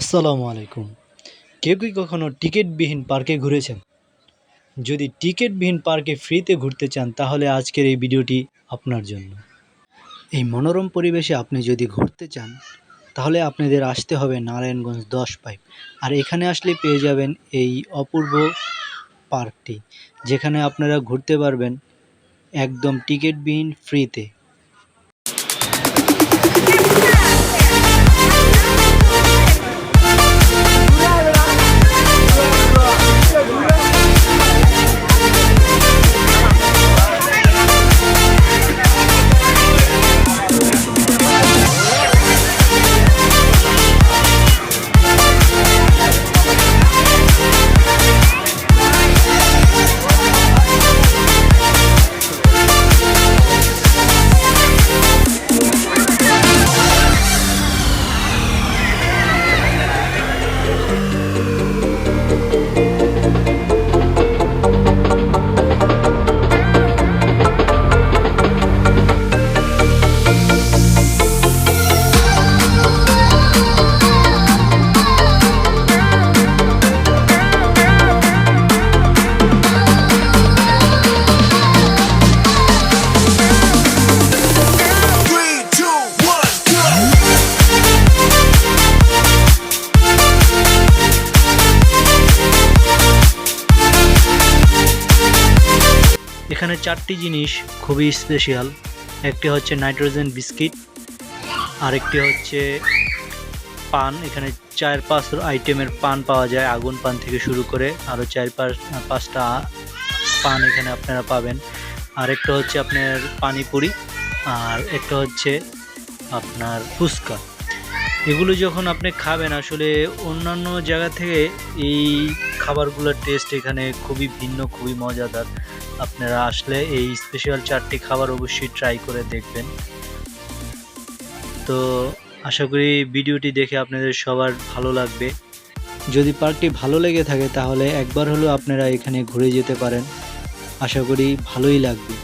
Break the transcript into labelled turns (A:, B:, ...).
A: আসসালামু আলাইকুম। কেউ কি কখনো টিকিটবিহীন পার্কে ঘুরেছেন? যদি টিকিটবিহীন পার্কে ফ্রিতে ঘুরতে চান, তাহলে আজকের এই ভিডিওটি আপনার জন্য। এই মনোরম পরিবেশে আপনি যদি ঘুরতে চান, তাহলে আপনাদের আসতে হবে নারায়ণগঞ্জ দশ পাইপ। আর এখানে আসলে পেয়ে যাবেন এই অপূর্ব পার্কটি, যেখানে আপনারা ঘুরতে পারবেন একদম টিকিটবিহীন ফ্রিতে। এখানে চারটি জিনিস খুবই স্পেশাল একটি হচ্ছে নাইট্রোজেন বিস্কিট, আরেকটি হচ্ছে পান। এখানে চার পাঁচ আইটেমের পান পাওয়া যায় আগুন পান থেকে শুরু করে। আরও চার পাঁচ পাঁচটা পান এখানে আপনারা পাবেন। আরেকটা হচ্ছে আপনার পানিপুরি, আর একটা হচ্ছে আপনার ফুচকা। এগুলো যখন আপনি খাবেন, আসলে অন্যান্য জায়গা থেকে এই খাবারগুলোর টেস্ট এখানে খুবই ভিন্ন, খুবই মজাদার। আপনারা আসলে এই স্পেশাল চারটি খাবার অবশ্যই ট্রাই করে দেখবেন। তো আশা করি ভিডিওটি দেখে আপনাদের সবার ভালো লাগবে। যদি পার্কটি ভালো লেগে থাকে তাহলে একবার হলেও আপনারা এখানে ঘুরে যেতে পারেন। আশা করি ভালোই লাগবে।